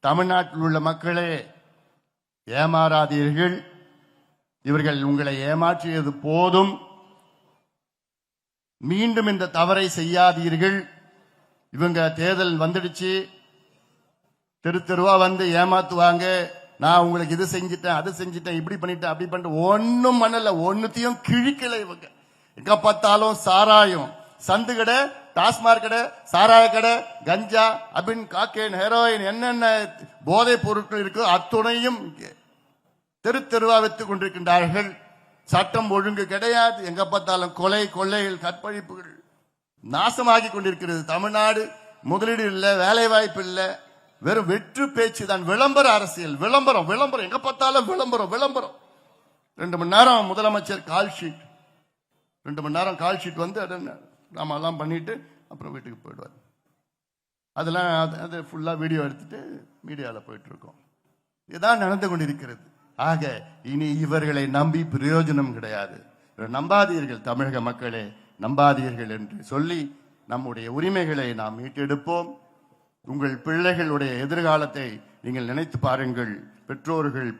தமிழ்நாட்டில் உள்ள மக்களே ஏமாறாதீர்கள். இவர்கள் உங்களை ஏமாற்றியது போதும். மீண்டும் இந்த தவறை செய்யாதீர்கள். இவங்க தேர்தல் வந்துடுச்சு. தெரு தெருவா வந்து ஏமாத்துவாங்க. நான் உங்களுக்கு இது செஞ்சிட்டேன் அது செஞ்சுட்டேன் இப்படி பண்ணிட்டேன் அப்படி பண்ணிட்டு ஒன்னும் பண்ணல. ஒன்னுத்தையும் கிழிக்கல இவங்க. எங்க பார்த்தாலும் சாராயம். சந்து கடை டாஸ்மாக் கடை சாராய கடை கஞ்சா அபின் காக்கேன் ஹெரோயின் என்னென்ன போதைப் பொருட்கள் இருக்கோ அத்துணையும் தெரு தெருவா வைத்துக் கொண்டிருக்கின்றார்கள். சட்டம் ஒழுங்கு கிடையாது. எங்க பார்த்தாலும் கொலை கொள்ளைகள் கற்பழிப்புகள் நாசமாகி கொண்டிருக்கிறது. தமிழ்நாடு முதலீடு இல்லை வேலை வாய்ப்பு இல்லை. வெறும் வெற்று பேச்சு தான். விளம்பர அரசியல். விளம்பரம் விளம்பரம். எங்க பார்த்தாலும் விளம்பரம் விளம்பரம். ரெண்டு மணி நேரம் முதலமைச்சர் கால் ஷீட் ரெண்டு மணி நேரம் கால் ஷீட் வந்து எல்லாம் பண்ணிட்டு அப்புறம் வீட்டுக்கு போயிடுவார். அதெல்லாம் அது- அது ஃபுல்லாக வீடியோ எடுத்துட்டு மீடியாவில் போயிட்டுருக்கோம். இதுதான் இதான் நடந்து கொண்டிருக்கிறது. ஆக இனி இவர்களை நம்பி பிரயோஜனம் கிடையாது. நம்பாதீர்கள் தமிழக மக்களே நம்பாதீர்கள் என்று சொல்லி நம்முடைய உரிமைகளை நாம் மீட்டெடுப்போம். உங்கள் பிள்ளைகளுடைய எதிர்காலத்தை நீங்கள் நினைத்து பாருங்கள். பெற்றோர்கள்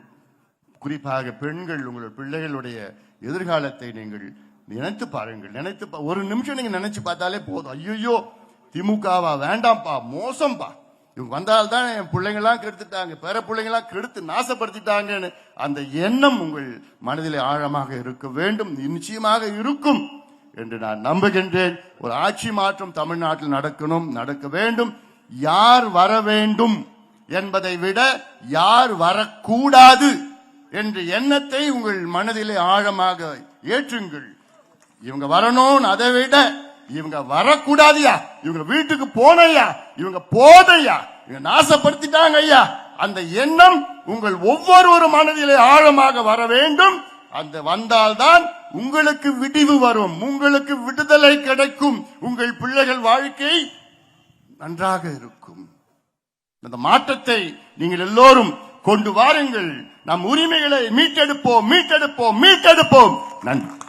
குறிப்பாக பெண்கள் உங்கள் பிள்ளைகளுடைய எதிர்காலத்தை நீங்கள் நினைத்து பாருங்கள் நினைத்து பா- ஒரு நிமிஷம் நீங்க நினைச்சு பார்த்தாலே போதும். ஐயோ திமுகவா? வேண்டாம்ப்பா மோசம்பா இவங்க வந்தால்தான் என் பிள்ளைங்களாம் கெடுத்துட்டாங்க பேர பிள்ளைங்களாம் கெடுத்து நாசப்படுத்திட்டாங்கன்னு. அந்த எண்ணம் உங்கள் மனதில் ஆழமாக இருக்க வேண்டும் நிச்சயமாக இருக்கும் என்று நான் நம்புகின்றேன். ஒரு ஆட்சி மாற்றம் தமிழ்நாட்டில் நடக்கணும் நடக்க வேண்டும். யார் வர வேண்டும் என்பதை விட யார் வரக்கூடாது என்ற எண்ணத்தை உங்கள் மனதிலே ஆழமாக ஏற்றுங்கள். இவங்க வரணும்னு அதை விட இவங்க வரக்கூடாதுயா இவங்க வீட்டுக்கு போனையா இவங்க போதையா. இவங்க நாசப்படுத்திட்டாங்க ஐயா. அந்த எண்ணம் உங்கள் ஒவ்வொரு மனதிலே ஆழமாக வர வேண்டும். அந்த வந்தால்தான் உங்களுக்கு விடிவு வரும். உங்களுக்கு விடுதலை கிடைக்கும். உங்கள் பிள்ளைகள் வாழ்க்கை நன்றாக இருக்கும். அந்த மாற்றத்தை நீங்கள் எல்லோரும் கொண்டு வாருங்கள். நம் உரிமைகளை மீட்டெடுப்போம் மீட்டெடுப்போம் மீட்டெடுப்போம். நன்றி.